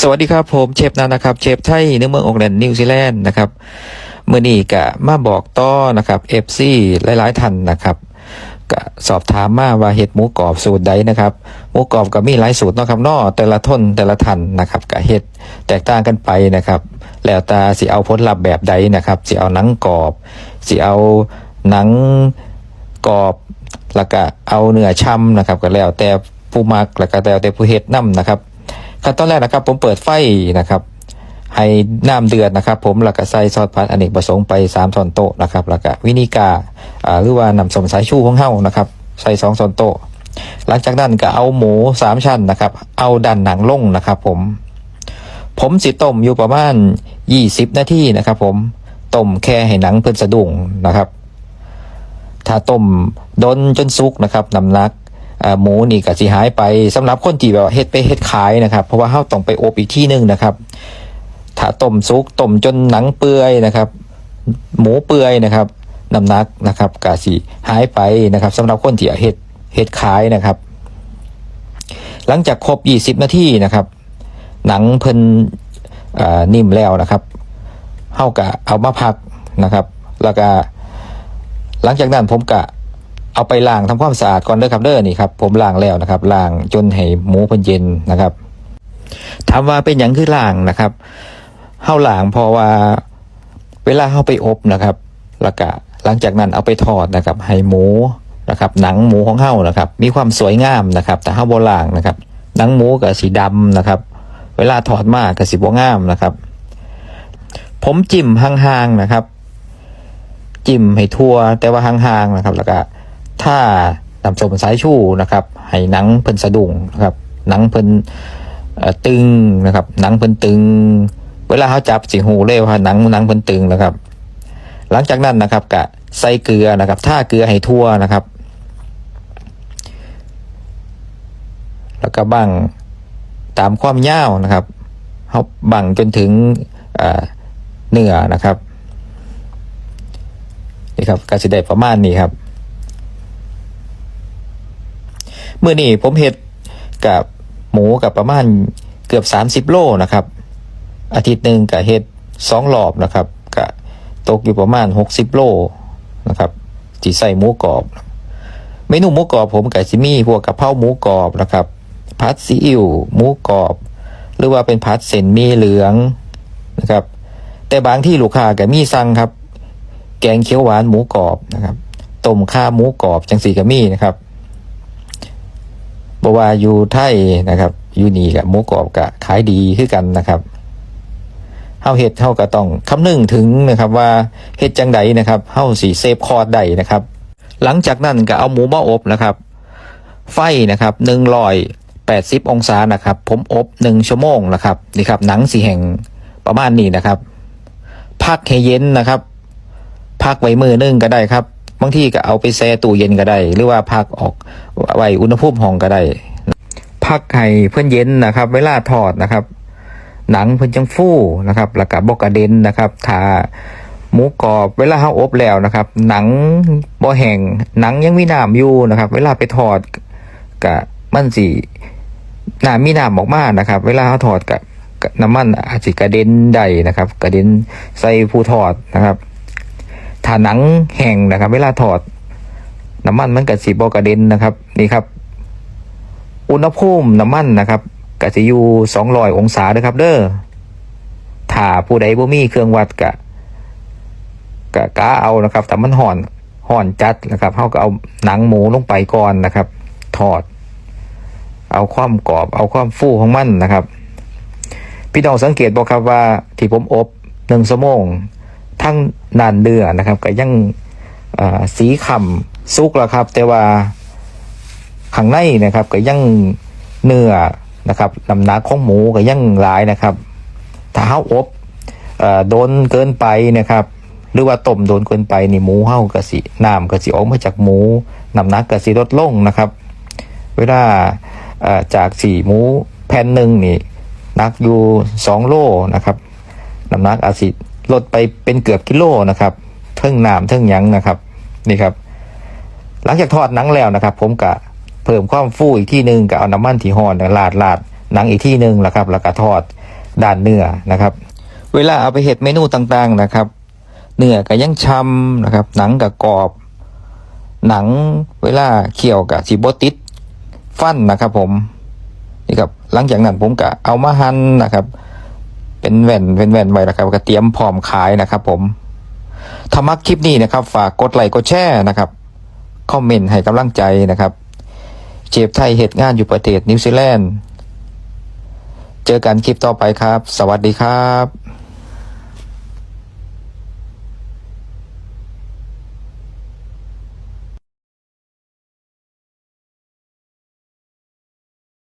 สวัสดีครับผมเชฟนันนะครับเชฟไทยในเมืองออกแลนด์นิวซีแลนด์นะครับเมื่อนี้ก็มาบอกต่อนะครับเอฟซีหลายๆท่านนะครับก็สอบถามมาว่าเห็ดหมูกรอบสูตรใดนะครับหมูกรอบก็มีหลายสูตรเนาะครับนอแต่ละทนแต่ละทันนะครับก็เห็ดแตกต่างกันไปนะครับ แล้วแต่สิเอาผลลัพธ์แบบใดนะครับสิเอาหนังกรอบสิเอาหนังกรอบแล้วก็เอาเนื้อช่ำนะครับก็แล้วแต่ผู้มักแล้วก็แล้วแต่ผู้เฮ็ดนํนะครับ ขั้นตอนแรกนะครับ ผมเปิดไฟนะครับ ให้น้ำเดือดนะครับ ผมแล้วก็ใส่ซอสพัดอเนกประสงค์ไป3ช้อนโต๊ะนะครับแล้วก็วินิกาอ่าหรือว่าน้ำส้มสายชูของเฮานะครับใส่2ช้อนโต๊ะหลังจากนั้นก็เอาหมู3ชั้นนะครับ เอาดันหนังลงนะครับผม ผมสิต้มอยู่ประมาณ20นาทีนะครับผม ต้มแค่ให้หนังเพิ่นสะดุ้งนะครับ ถ้าต้มดนจนสุกนะครับน้ำหนัก หมูนี่ก็สิหายไปสำหรับคนที่แบบเฮ็ดไปเฮ็ดขายนะครับ เพราะว่าเฮาต้องไปอบอีกที่หนึงนะครับถ้าต้มสุกต้มจนหนังเปื่อยนะครับ หมูเปื่อยนะครับน้ำหนักนะครับก็สิหายไปนะครับสำหรับคนที่เฮ็ดเฮ็ดขายนะครับ หลังจากครบ 20 นาทีนะครับ หนังเพิ่นนิ่มแล้วนะครับเฮาก็เอามาพักนะครับ แล้วก็หลังจากนั้นผมกะ เอาไปล้างทำความสะอาดก่อนเด้อครับเด้อนี่ครับผมล้างแล้วนะครับล้างจนให้หมูเพิ่นเย็นนะครับถามว่าเป็นหยังคือล้างนะครับเฮาล้างเพราะว่าเวลาเฮาไปอบนะครับแล้วก็หลังจากนั้นเอาไปทอดนะครับให้หมูนะครับหนังหมูของเฮานะครับ มีความสวยงามนะครับแต่เฮาบ่ล้างนะครับ หนังหมูก็สีดำนะครับ เวลาถอดมาก็สิบ่งามนะครับ ผมจิ้มห่างๆนะครับ จิ้มให้ทั่วแต่ว่าห่างๆนะครับ แล้วก็ ถ้าน้ำส้มสายชูนะครับให้หนังเพิ่นสะดุ้งนะครับหนังเพิ่นตึงนะครับหนังเพิ่นตึง เวลาเขาจับสิหูเลยว่าหนังหนังเพิ่นตึงนะครับ หลังจากนั้นนะครับกะใส่เกลือนะครับท่าเกลือให้ทั่วนะครับ แล้วก็บังตามความยาวนะครับเขาบังจนถึงเนื้อนะครับนี่ครับก็สิได้ประมาณนี้ครับ เมื่อนี้ผมเห็ดกับหมูกับประมาณเกือบ 30 โลนะครับ อาทิตย์หนึ่งกับเห็ดสองรอบนะครับกะตกอยู่ประมาณ 60 โลนะครับจีใส่หมูกรอบ เมนูหมูกรอบผมกับซิมี่พวกกะเพราหมูกรอบนะครับพัดซีอิ๊วหมูกรอบ หรือว่าเป็นพัดเส้นมีเหลืองนะครับ แต่บางที่ลูกค้าก็มีสั่งครับ แกงเขียวหวานหมูกรอบนะครับต้มข้าหมูกรอบจังสีกะมี่นะครับ บว่าอยู่ไทยนะครับอยู่นี่กับหมูกรอบกะขายดีขึ้นกันนะครับเฮาเฮ็ดเฮาก็ต้องคำนึงถึงนะครับว่าเฮ็ดจังใดนะครับเฮาสีเซฟคอร์ดได้นะครับ หลังจากนั้นก็เอาหมูมาอบนะครับ ไฟนะครับหนึ่งร้อยแปดสิบองศานะครับ ผมอบหนึ่งชั่วโมงนะครับนี่ครับหนังสีแห่งประมาณนี้นะครับพักให้เย็นนะครับพักไว้มือนึงก็ได้ครับางทีก็เอาไปแช่ตู้เย็นก็ได้ หรือว่าพักออกไว้อุณหภูมิห้องก็ได้ พักให้เพื่อนเย็นนะครับ เวลาทอดนะครับ หนังเพื่อนจังฟู่นะครับแล้วก็บอกกระเด็นนะครับถาหมูกรอบเวลาเขาอบแล้วนะครับ หนังบ่แห้งหนังยังมีน้ำอยู่นะครับ เวลาไปทอดกะมันสีน้ำมีน้ำออกมานะครับ เวลาเขาทอดกับน้ำมันอาจจะกระเด็นได้นะครับ กระเด็นใส่ผู้ทอดนะครับ ถ้าหนังแห้งนะครับ เวลาถอด น้ำมันมันก็สีบกระเด็นนะครับ นี่ครับ อุณหภูมิน้ำมันนะครับก็จะอยู่สองร้อยองศาเด้อครับ เด้อถ้าผู้ใดบ่มีเครื่องวัดกะกะกะเอานะครับแต่มันห่อนห่อนจัดนะครับเขาก็เอาหนังหมูลงไปก่อนนะครับทอด เอาความกรอบ เอาความฟูของมันนะครับ พี่น้องสังเกตบอกครับว่าที่ผมอบหนึ่งชั่วโมง ทั้งนานเดือนะครับก็ยังอ่าสีขำซุกแล้วครับ แต่ว่าข้างในนะครับ ก็ยังเนื้อนะครับน้ำหนักของหมูก็ยังหลายนะครับถ้าเฮาอบโดนเกินไปนะครับ หรือว่าต้มโดนเกินไปนี่หมูเฮาก็สิน้ำก็สิออกมาจากหมูน้ำหนักก็สิลดลงนะครับ เวลาจากสี่หมูแผ่นหนึ่งนี่นักอยู่สองโลนะครับน้ำหนักอาจสิ ลดไปเป็นเกือบกิโลนะครับเทิงน้ำเทิงยังนะครับนี่ครับ หลังจากทอดหนังแล้วนะครับ ผมกะเพิ่มความฟูอีกที่หนึ่งกับเอาน้ำมันที่ห่อนลาดลาดหนังอีกที่หนึ่งแล้วครับแล้วก็ทอดด้านเนื้อนะครับ เวลาเอาไปเห็ดเมนูต่างๆนะครับเนื้อก็ยังช้ำนะครับ หนังก็กรอบ หนังเวลาเคี่ยวกับสีโบติดฟันนะครับ ผมนี่ครับหลังจากนั้นผมก็เอามาหั่นนะครับ เป็นแว่นเป็นแว่นไว้นะครับก็เตรียมพร้อมขายนะครับ ผมถ้ามักคลิปนี้นะครับ ฝากกดไลค์กดแชร์นะครับคอมเมนต์ให้กำลังใจนะครับ เจฟไทยเหตุงานอยู่ประเทศนิวซีแลนด์ เจอกันคลิปต่อไปครับ สวัสดีครับ